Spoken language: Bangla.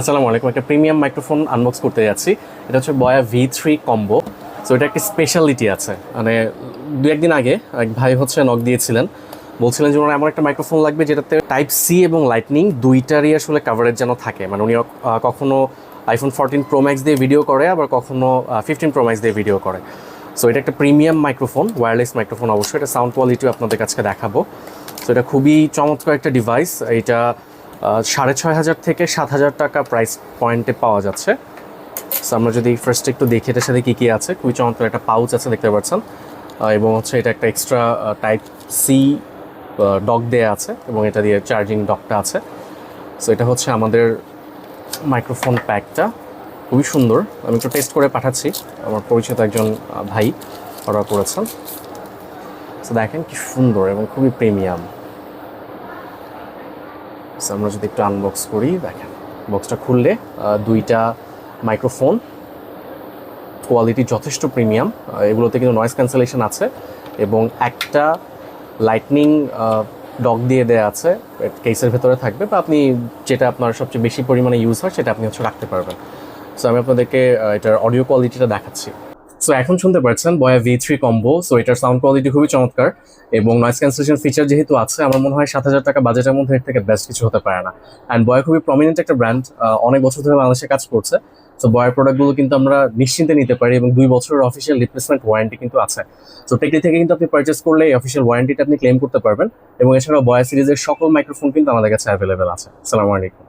আসসালামু আলাইকুম। একটা প্রিমিয়াম মাইক্রোফোন আনবক্স করতে যাচ্ছি। এটা হচ্ছে বয়া ভি থ্রি কম্বো সো এটা একটা স্পেশালিটি আছে। মানে দু একদিন আগে এক ভাই হচ্ছে নক দিয়েছিলেন। বলছিলেন যে, ওনার এমন একটা মাইক্রোফোন লাগবে যেটাতে টাইপ সি এবং লাইটনিং দুইটারই আসলে কাভারেজ যেন থাকে। মানে উনি কখনও আইফোন ফোরটিন প্রো ম্যাক্স দিয়ে ভিডিও করে, আবার কখনও ফিফটিন প্রো ম্যাক্স দিয়ে ভিডিও করে। সো এটা একটা প্রিমিয়াম মাইক্রোফোন ওয়্যারলেস মাইক্রোফোন অবশ্যই। এটা সাউন্ড কোয়ালিটিও আপনাদের কাছে দেখাবো। সো এটা খুবই চমৎকার একটা ডিভাইস এটা সাড়ে ছয় হাজার থেকে সাত হাজার টাকা প্রাইস পয়েন্টে পাওয়া যাচ্ছে। সো আমরা যদি ফার্স্ট একটু দেখি এটার সাথে কী কী আছে, খুবই চমৎকার একটা পাউচ আছে দেখতে পাচ্ছেন। এবং হচ্ছে এটা একটা এক্সট্রা টাইপ সি ডক দেয়া আছে এবং এটা দিয়ে চার্জিং ডকটা আছে। সো এটা হচ্ছে আমাদের মাইক্রোফোন প্যাকটা খুবই সুন্দর। আমি একটু টেস্ট করে পাঠাচ্ছি। আমার পরিচিত একজন ভাই অর্ডার করেছেন। সো দেখেন কি সুন্দর এবং খুবই প্রিমিয়াম আমরা যদি একটু আনবক্স করি, দেখেন বক্সটা খুললে দুইটা মাইক্রোফোন কোয়ালিটি যথেষ্ট প্রিমিয়াম এগুলোতে কিন্তু নয়েস ক্যান্সেলেশন আছে এবং একটা লাইটনিং ডক দিয়ে দেওয়া আছে কেসের ভেতরে থাকবে, বা আপনি যেটা আপনার সবচেয়ে বেশি পরিমাণে ইউজ হয়, সেটা আপনি হচ্ছে রাখতে পারবেন। সো আমি আপনাদেরকে এটার অডিও কোয়ালিটিটা দেখাচ্ছি। সো এখন শুনতে পাচ্ছেন Boya V three combo so এটার সাউন্ড কোয়ালিটি খুবই চমৎকার এবং নয়েজ ক্যান্সেলেশন ফিচার যেহেতু আছে, আমার মনে হয় সাত হাজার টাকা বাজেটের মধ্যে এর থেকে বেস্ট কিছু হতে পারে না। অ্যান্ড বয়া খুবই প্রমিনেন্ট একটা ব্র্যান্ড অনেক বছর ধরে বাংলাদেশে কাজ করছে। সো বয়ের প্রোডাক্টগুলো কিন্তু আমরা নিশ্চিন্তে নিতে পারি এবং দুই বছরের অফিসিয়াল রিপ্লেসমেন্ট ওয়ারেন্টি কিন্তু আছে। সো টেকলি থেকে কিন্তু আপনি পারচেস করলে এই অফিসিয়াল ওয়ারেন্টিটা আপনি ক্লেম করতে পারবেন এবং এছাড়াও বয়া সিরিজের সকল মাইক্রোফোন কিন্তু আমাদের কাছে অ্যাভেলেবেল আছে। আসসালামু আলাইকুম